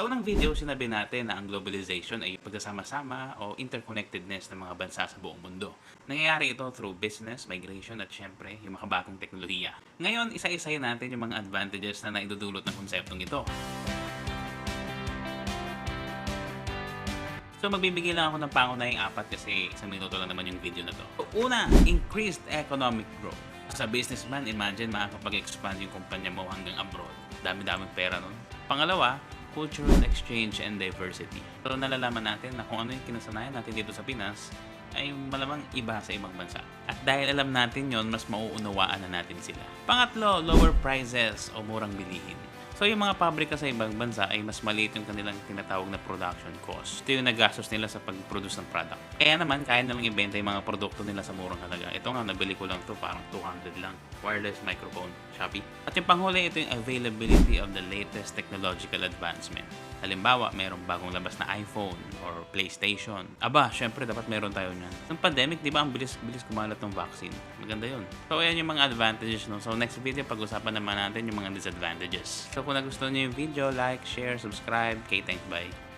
Sa unang video, sinabi natin na ang globalization ay pagsasama-sama o interconnectedness ng mga bansa sa buong mundo. Nangyayari ito through business, migration at syempre yung mga bagong teknolohiya. Ngayon, isa-isayin natin yung mga advantages na naidudulot ng konseptong ito. So magbibigay lang ako ng pangunahing apat kasi isang minuto lang naman yung video na to. Una, increased economic growth. Sa businessman, imagine makakapag-expand yung kumpanya mo hanggang abroad. Dami-daming pera nun. Pangalawa, cultural exchange and diversity. So nalalaman natin na kung ano yung kinasanayan natin dito sa Pinas ay malamang iba sa ibang bansa. At dahil alam natin yon mas mauunawaan na natin sila. Pangatlo, lower prices o murang bilihin. So yung mga pabrika sa ibang bansa ay mas maliit yung kanilang tinatawag na production cost. Ito yung nagastos nila sa pag-produce ng product. Kaya naman, kaya nilang ibenta yung mga produkto nila sa murang halaga. Ito nga, nabili ko lang to parang 200 lang. Wireless microphone, Shopee. At yung panghuli, ito yung availability of the latest technological advancement. Halimbawa, mayroong bagong labas na iPhone or PlayStation. Aba, syempre dapat meron tayo niyan. Nung pandemic, di ba ang bilis-bilis kumalat ng vaccine? Maganda yun. So, ayan yung mga advantages. No? So, next video, pag-usapan naman natin yung mga disadvantages. So, kung nagustuhan niyo yung video, like, share, subscribe. Okay, thanks, bye.